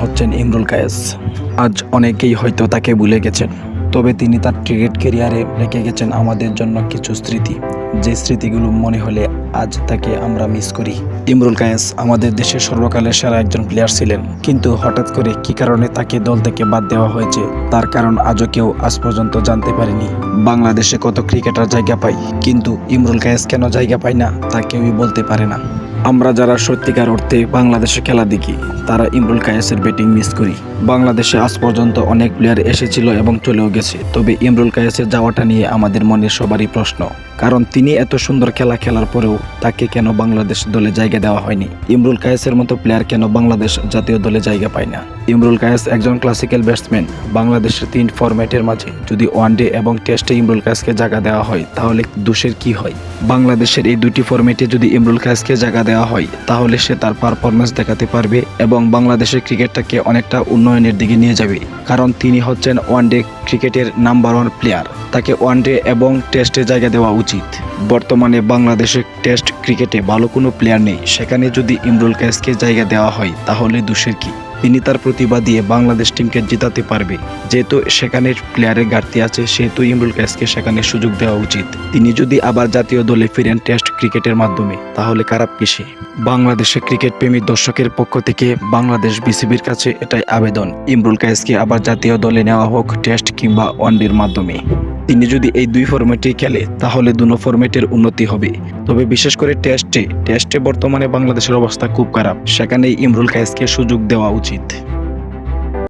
হচ্ছেন ইমরুল কায়েস। আজ অনেকেই হয়তো তাকে ভুলে গেছেন, তবে তিনি তার ক্রিকেট ক্যারিয়ারে রেখে গেছেন আমাদের জন্য কিছু স্মৃতি। যে স্মৃতিগুলো মনে হলে আজ তাকে আমরা মিস করি। ইমরুল কায়েস আমাদের দেশের সর্বকালের সেরা একজন প্লেয়ার ছিলেন, কিন্তু হঠাৎ করে কি কারণে তাকে দল থেকে বাদ দেওয়া হয়েছে, তার কারণ আজও কেউ আজ পর্যন্ত জানতে পারেনি। বাংলাদেশে কত ক্রিকেটার জায়গা পায়, কিন্তু ইমরুল কায়েস কেন জায়গা পায় না, তা কেউই বলতে পারে না। আমরা যারা সত্যিকার অর্থে বাংলাদেশে খেলা দেখি, তারা ইমরুল কায়েসের ব্যাটিং মিস করি। বাংলাদেশে আজ পর্যন্ত অনেক প্লেয়ার এসেছিল এবং চলেও গেছে। তবে ইমরুল কায়েসের যাওয়াটা নিয়ে আমাদের মনে সবারই প্রশ্ন, কারণ তিনি এত সুন্দর খেলা খেলার পরেও তাকে কেন বাংলাদেশ দলে জায়গা দেওয়া হয়নি? ইমরুল কায়েসের মতো প্লেয়ার কেন বাংলাদেশ জাতীয় দলে জায়গা পায় না? ইমরুল কায়েস একজন ক্লাসিক্যাল ব্যাটসম্যান বাংলাদেশের তিন ফরম্যাটের মাঝে যদি ওয়ানডে এবং টেস্টে ইমরুল কায়েসকে জায়গা দেওয়া হয়, তাহলে দোষের কি হয়? বাংলাদেশের এই দুটি ফরম্যাটে যদি ইমরুল কায়েসকে জায়গা দেওয়া হয়, তাহলে সে তার পারফরমেন্স দেখাতে পারবে এবং বাংলাদেশের ক্রিকেটটাকে অনেকটা উন্নয়নের দিকে নিয়ে যাবে। কারণ তিনি হচ্ছেন ওয়ান ডে ক্রিকেটের নাম্বার ওয়ান প্লেয়ার তাকে ওয়ান ডে এবং টেস্টে জায়গা দেওয়া উচিত। বর্তমানে বাংলাদেশের টেস্ট ক্রিকেটে ভালো কোনো প্লেয়ার নেই। সেখানে যদি ইমরুল কায়েসকে জায়গা দেওয়া হয়, তাহলে দোষের কি? তিনি তার প্রতিভা দিয়ে বাংলাদেশ টিমকে জেতাতে পারবে। যেহেতু সেখানে প্লেয়ারের ঘাটতি আছে, সেহেতু ইমরুল কায়েসকে সেখানে সুযোগ দেওয়া উচিত। তিনি যদি আবার জাতীয় দলে ফিরেন টেস্ট ক্রিকেটের মাধ্যমে, তাহলে খারাপ কিসে? বাংলাদেশের ক্রিকেট প্রেমী দর্শকের পক্ষ থেকে বাংলাদেশ বিসিবির কাছে এটাই আবেদন। ইমরুল কায়েসকে আবার জাতীয় দলে নেওয়া হোক টেস্ট কিংবা ওয়ানডের মাধ্যমে। তিনি যদি এই দুই ফরম্যাটে খেলে, তাহলে দুনো ফরম্যাটের উন্নতি হবে। তবে বিশেষ করে টেস্টে টেস্টে বর্তমানে বাংলাদেশের অবস্থা খুব খারাপ। সেখানে ইমরুল কায়েসকে সুযোগ দেওয়া উচিত।